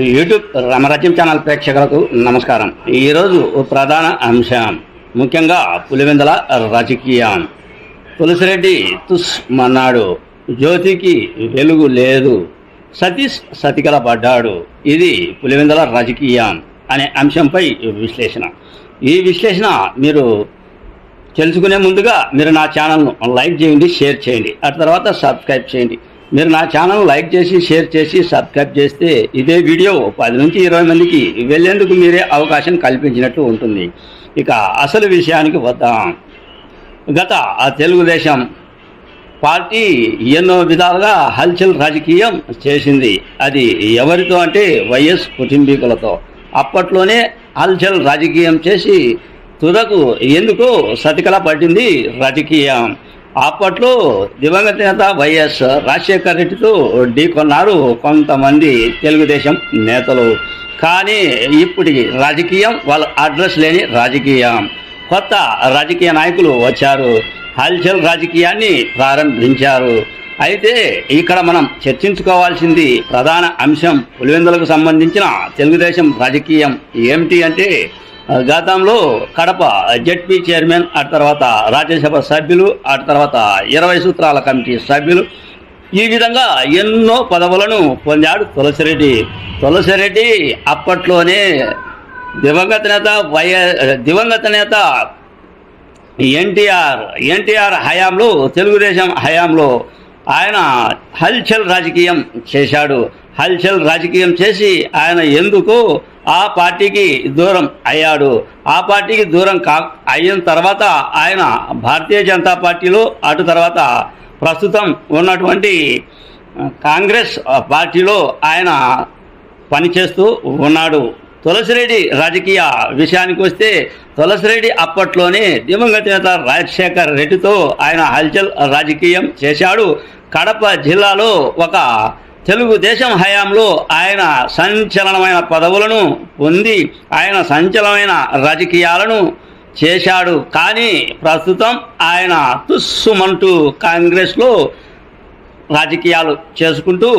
YouTube రామరాజ్యం channel ప్రేక్షకులకు నమస్కారం. ఈరోజు ప్రధాన అంశం ముఖ్యంగా పులివెందల రాజకీయం. తులసిరెడ్డి తుస్ మన్నాడు జ్యోతికి వెలుగు లేదు సతీష్ సతికల పడ్డాడు ఇది పులివెందల రాజకీయం అనే అంశంపై విశ్లేషణ. ఈ విశ్లేషణ మీరు తెలుసుకునే ముందుగా మీరు నా ఛానల్ను లైక్ చేయండి షేర్ చేయండి ఆ తర్వాత సబ్స్క్రైబ్ చేయండి. మీరు నా ఛానల్ లైక్ చేసి షేర్ చేసి సబ్స్క్రైబ్ చేస్తే ఇదే వీడియో పది నుంచి ఇరవై మందికి వెళ్ళేందుకు మీరే అవకాశం కల్పించినట్టు ఉంటుంది. ఇక అసలు విషయానికి వద్దాం. గత ఆ తెలుగుదేశం పార్టీ ఎన్నో విధాలుగా హల్చల్ రాజకీయం చేసింది. అది ఎవరితో అంటే వైఎస్ కుటుంబీకులతో. అప్పట్లోనే హల్చల్ రాజకీయం చేసి తుదకు ఎందుకో సతికల పడింది రాజకీయం. అప్పట్లో దివంగత నేత వైఎస్ రాజశేఖర్ రెడ్డితో ఢీకొన్నారు కొంతమంది తెలుగుదేశం నేతలు. కానీ ఇప్పటికి రాజకీయం వాళ్ళ అడ్రస్ లేని రాజకీయం. కొత్త రాజకీయ నాయకులు వచ్చారు. హల్చల్ రాజకీయాన్ని ప్రారంభించారు. అయితే ఇక్కడ మనం చర్చించుకోవాల్సింది ప్రధాన అంశం పులివెందులకు సంబంధించిన తెలుగుదేశం రాజకీయం ఏమిటి అంటే గతంలో కడప జడ్పీ చైర్మన్ ఆ తర్వాత రాజ్యసభ సభ్యులు ఆ తర్వాత ఇరవై సూత్రాల కమిటీ సభ్యులు ఈ విధంగా ఎన్నో పదవులను పొందాడు తులసిరెడ్డి. తులసిరెడ్డి అప్పట్లోనే దివంగత నేత వైఎ దివంగత నేత ఎన్టీఆర్ ఎన్టీఆర్ హయాంలో తెలుగుదేశం హయాంలో ఆయన హల్చల్ రాజకీయం చేశాడు. హల్చల్ రాజకీయం చేసి ఆయన ఎందుకు ఆ పార్టీకి దూరం అయ్యాడు. ఆ పార్టీకి దూరం కా అయిన తర్వాత ఆయన భారతీయ జనతా పార్టీలో అటు తర్వాత ప్రస్తుతం ఉన్నటువంటి కాంగ్రెస్ పార్టీలో ఆయన పనిచేస్తూ ఉన్నాడు. తులసిరెడ్డి రాజకీయ విషయానికి వస్తే తులసిరెడ్డి అప్పట్లోనే దివంగత నేత రాజశేఖర్ రెడ్డితో ఆయన హల్చల్ రాజకీయం చేశాడు. కడప జిల్లాలో ఒక తెలుగుదేశం హయాంలో ఆయన సంచలనమైన పదవులను పొంది ఆయన సంచలనమైన రాజకీయాలను చేశాడు. కానీ ప్రస్తుతం ఆయన తుస్సుమంటూ కాంగ్రెస్లో రాజకీయాలు చేసుకుంటూ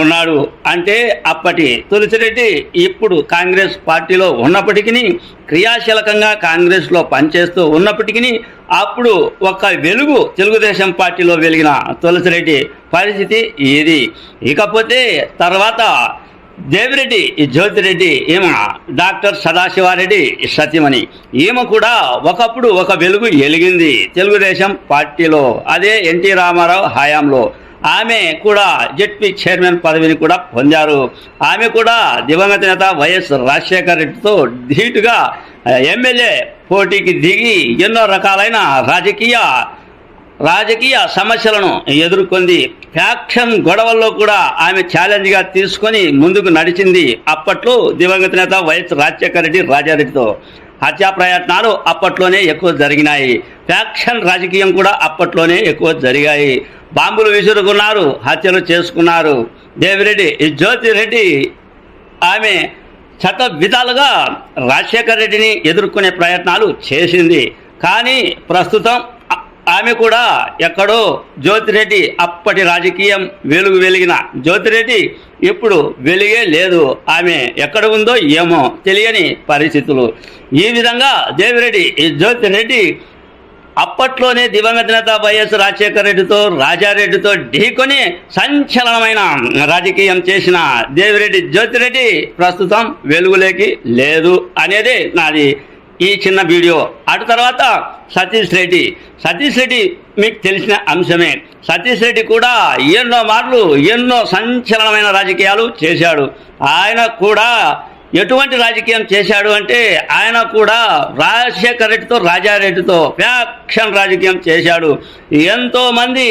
ఉన్నాడు. అంటే అప్పటి తులసిరెడ్డి ఇప్పుడు కాంగ్రెస్ పార్టీలో ఉన్నప్పటికీ క్రియాశీలకంగా కాంగ్రెస్లో పనిచేస్తూ ఉన్నప్పటికీ అప్పుడు ఒక వెలుగు తెలుగుదేశం పార్టీలో వెలిగిన తులసిరెడ్డి పరిస్థితి ఇది. ఇకపోతే తర్వాత దేవిరెడ్డి జ్యోతిరెడ్డి ఈమె డాక్టర్ సదాశివారెడ్డి సత్యమణి ఈమె కూడా ఒకప్పుడు ఒక వెలుగు ఎలిగింది తెలుగుదేశం పార్టీలో. అదే ఎన్టీ రామారావు హయాంలో. ఆమె కూడా జెడ్పీ చైర్మన్ పదవిని కూడా పొందారు. ఆమె కూడా దివంగత నేత వైఎస్ రాజశేఖర్ రెడ్డితో ధీటుగా ఎమ్మెల్యే పోటీకి దిగి ఎన్నో రకాలైన రాజకీయ రాజకీయ సమస్యలను ఎదుర్కొంది. ఫ్యాక్షన్ గొడవల్లో కూడా ఆమె ఛాలెంజ్గా తీసుకొని ముందుకు నడిచింది అప్పట్లో దివంగత నేత వైఎస్ రాజశేఖర రెడ్డి రాజారెడ్డితో. హత్యా ప్రయత్నాలు అప్పట్లోనే ఎక్కువ జరిగినాయి. ఫ్యాక్షన్ రాజకీయం కూడా అప్పట్లోనే ఎక్కువ జరిగాయి. బాంబులు విసురుకున్నారు హత్యలు చేసుకున్నారు. దేవిరెడ్డి జ్యోతిరెడ్డి ఆమె శత విధాలుగా రాజశేఖర్ రెడ్డిని ఎదుర్కొనే ప్రయత్నాలు చేసింది. కానీ ప్రస్తుతం ఆమె కూడా ఎక్కడో జ్యోతిరెడ్డి అప్పటి రాజకీయం వెలుగు వెలిగిన జ్యోతిరెడ్డి ఇప్పుడు వెలిగే లేదు. ఆమె ఎక్కడ ఉందో ఏమో తెలియని పరిస్థితులు. ఈ విధంగా దేవిరెడ్డి ఈ జ్యోతిరెడ్డి అప్పట్లోనే దివంగత నేత వైఎస్ రాజశేఖర రెడ్డితో రాజారెడ్డితో ఢీకొని సంచలనమైన రాజకీయం చేసిన దేవిరెడ్డి జ్యోతిరెడ్డి ప్రస్తుతం వెలుగులోకి లేదు అనేది నాది ఈ చిన్న వీడియో. అటు తర్వాత సతీష్ రెడ్డి. సతీష్ రెడ్డి మీకు తెలిసిన అంశమే. సతీష్ రెడ్డి కూడా ఎన్నో మార్లు ఎన్నో సంచలనమైన రాజకీయాలు చేశాడు. ఆయన కూడా ఎటువంటి రాజకీయం చేశాడు అంటే ఆయన కూడా రాజశేఖర రెడ్డితో రాజారెడ్డితో ఫ్యాక్షన్ రాజకీయం చేశాడు. ఎంతోమంది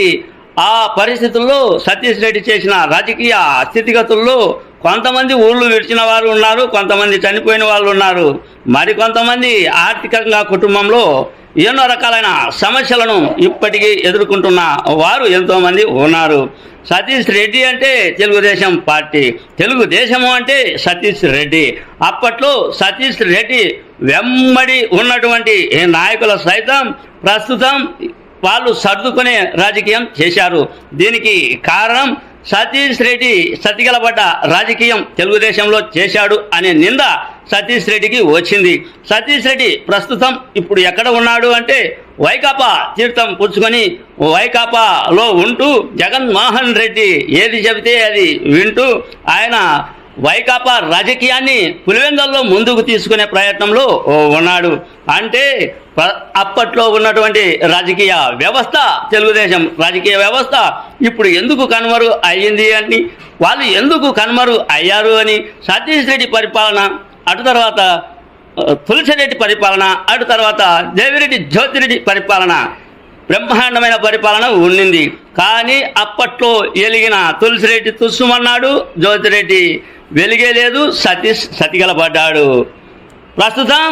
ఆ పరిస్థితుల్లో సతీష్ రెడ్డి చేసిన రాజకీయ స్థితిగతుల్లో కొంతమంది ఊళ్ళు విడిచిన వారు ఉన్నారు కొంతమంది చనిపోయిన వాళ్ళు ఉన్నారు. మరికొంతమంది ఆర్థికంగా కుటుంబంలో ఎన్నో రకాలైన సమస్యలను ఇప్పటికీ ఎదుర్కొంటున్న వారు ఎంతోమంది ఉన్నారు. సతీష్ రెడ్డి అంటే తెలుగుదేశం పార్టీ. తెలుగుదేశము అంటే సతీష్ రెడ్డి. అప్పట్లో సతీష్ రెడ్డి వెమ్మడి ఉన్నటువంటి నాయకుల సైతం ప్రస్తుతం వాళ్ళు సర్దుకునే రాజకీయం చేశారు. దీనికి కారణం సతీష్ రెడ్డి సతిగలబడ్డ రాజకీయం తెలుగుదేశంలో చేశాడు అనే నింద సతీష్ రెడ్డికి వచ్చింది. సతీష్ రెడ్డి ప్రస్తుతం ఇప్పుడు ఎక్కడ ఉన్నాడు అంటే వైకాపా తీర్థం పుచ్చుకొని వైకాపాలో ఉంటూ జగన్మోహన్ రెడ్డి ఏది చెబితే అది వింటూ ఆయన వైకాపా రాజకీయాన్ని పులివెందల్లో ముందుకు తీసుకునే ప్రయత్నంలో ఉన్నాడు. అంటే అప్పట్లో ఉన్నటువంటి రాజకీయ వ్యవస్థ తెలుగుదేశం రాజకీయ వ్యవస్థ ఇప్పుడు ఎందుకు కనుమరు అయ్యింది అని వాళ్ళు ఎందుకు కనుమరు అయ్యారు అని సతీష్ రెడ్డి పరిపాలన అటు తర్వాత తులసిరెడ్డి పరిపాలన అటు తర్వాత దేవిరెడ్డి జ్యోతిరెడ్డి పరిపాలన బ్రహ్మాండమైన పరిపాలన ఉండింది కానీ అప్పట్లో ఎలిగిన తులసిరెడ్డి తుస్సుమన్నాడు జ్యోతిరెడ్డి వెలిగే లేదు సతీష్ సతిగలపడ్డాడు ప్రస్తుతం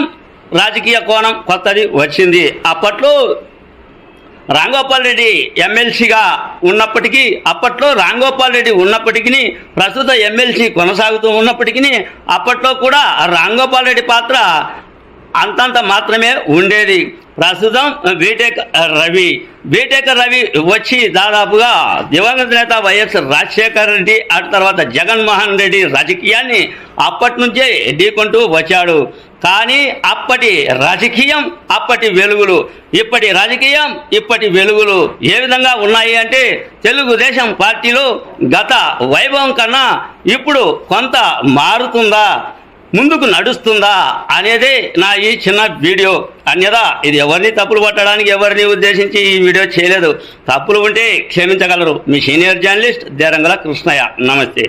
రాజకీయ కోణం కొత్తది వచ్చింది. అప్పట్లో రాంగోపాల్ రెడ్డి ఎమ్మెల్సీగా ఉన్నప్పటికీ అప్పట్లో రాంగోపాల్ రెడ్డి ఉన్నప్పటికీ ప్రస్తుత ఎమ్మెల్సీ కొనసాగుతూ ఉన్నప్పటికీ అప్పట్లో కూడా రాంగోపాల్ రెడ్డి పాత్ర అంతంత మాత్రమే ఉండేది. ప్రస్తుతం బీటెక్ రవి. బీటెక్ రవి వచ్చి దాదాపుగా దివంగత నేత వైఎస్ రాజశేఖర్ రెడ్డి ఆ తర్వాత జగన్మోహన్ రెడ్డి రాజకీయాన్ని అప్పటి నుంచే ఢీకొంటూ వచ్చాడు. కానీ అప్పటి రాజకీయం అప్పటి వెలుగులు ఇప్పటి రాజకీయం ఇప్పటి వెలుగులు ఏ విధంగా ఉన్నాయి అంటే తెలుగుదేశం పార్టీలో గత వైభవం కన్నా ఇప్పుడు కొంత మారుతుందా? ముందుకు నడుస్తుందా అనేదే నా ఈ చిన్న వీడియో. అన్యదా ఇది ఎవరిని తప్పులు పట్టడానికి ఎవరిని ఉద్దేశించి ఈ వీడియో చేయలేదు. తప్పులు ఉంటే క్షమించగలరు. మీ సీనియర్ జర్నలిస్ట్ దేరంగల కృష్ణయ్య. నమస్తే.